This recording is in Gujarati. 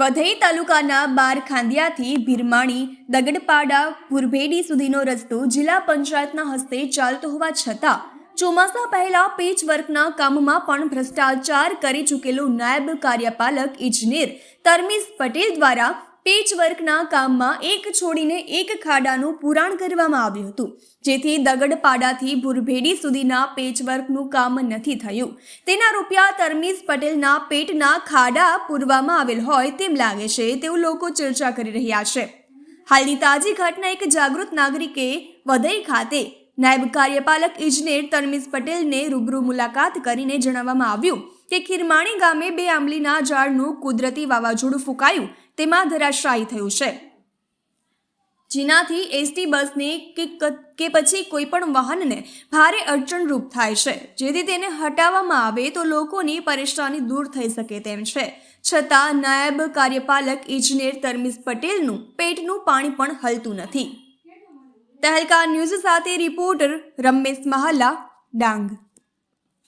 વધઈ તાલુકાના બાર ખાંદિયાથી ભીરમાણી, દગડપાડા, ભુરભેડી સુધીનો રસ્તો જિલ્લા પંચાયતના હસ્તે ચાલતો હોવા છતાં ચોમાસા પહેલા પેચ વર્કના કામમાં પણ ભ્રષ્ટાચાર કરી ચૂકેલો નાયબ કાર્યપાલક ઇજનેર તરમીઝ પટેલ દ્વારા પેચ વર્કના કામમાં એક છોડીને એક ખાડાનું પુરાણ કરવામાં આવ્યું હતું. જેથી દગડપાડાથી ભુરભેડી સુધીના પેચવર્કનું કામ નથી થયું. તેના રૂપિયા તરમીઝ પટેલના પેટના ખાડા પૂરવામાં આવેલ હોય તેમ લાગે છે, તેવું લોકો ચર્ચા કરી રહ્યા છે. હાલની તાજી ઘટના એક જાગૃત નાગરિકે વધઈ ખાતે નાયબ કાર્યપાલક ઇજનેર તરમીઝ પટેલને રૂબરૂ મુલાકાત કરીને જણાવવામાં આવ્યું કે ખીરમાણી ગામે બે આંબલીના ઝાડનું કુદરતી વાવાઝોડું ફૂંકાયું તેમાં ધરાશાયી થયું છે. જેનાથી એસટી બસને કે પછી કોઈ પણ વાહનને ભારે અડચણરૂપ થાય છે. જેથી તેને હટાવવામાં આવે તો લોકોની પરેશાની દૂર થઈ શકે તેમ છે. છતાં નાયબ કાર્યપાલક ઇજનેર તરમીઝ પટેલનું પેટનું પાણી પણ હલતું નથી. તહેલકા ન્યૂઝ સાથે રિપોર્ટર રમેશ મહાલા, ડાંગ.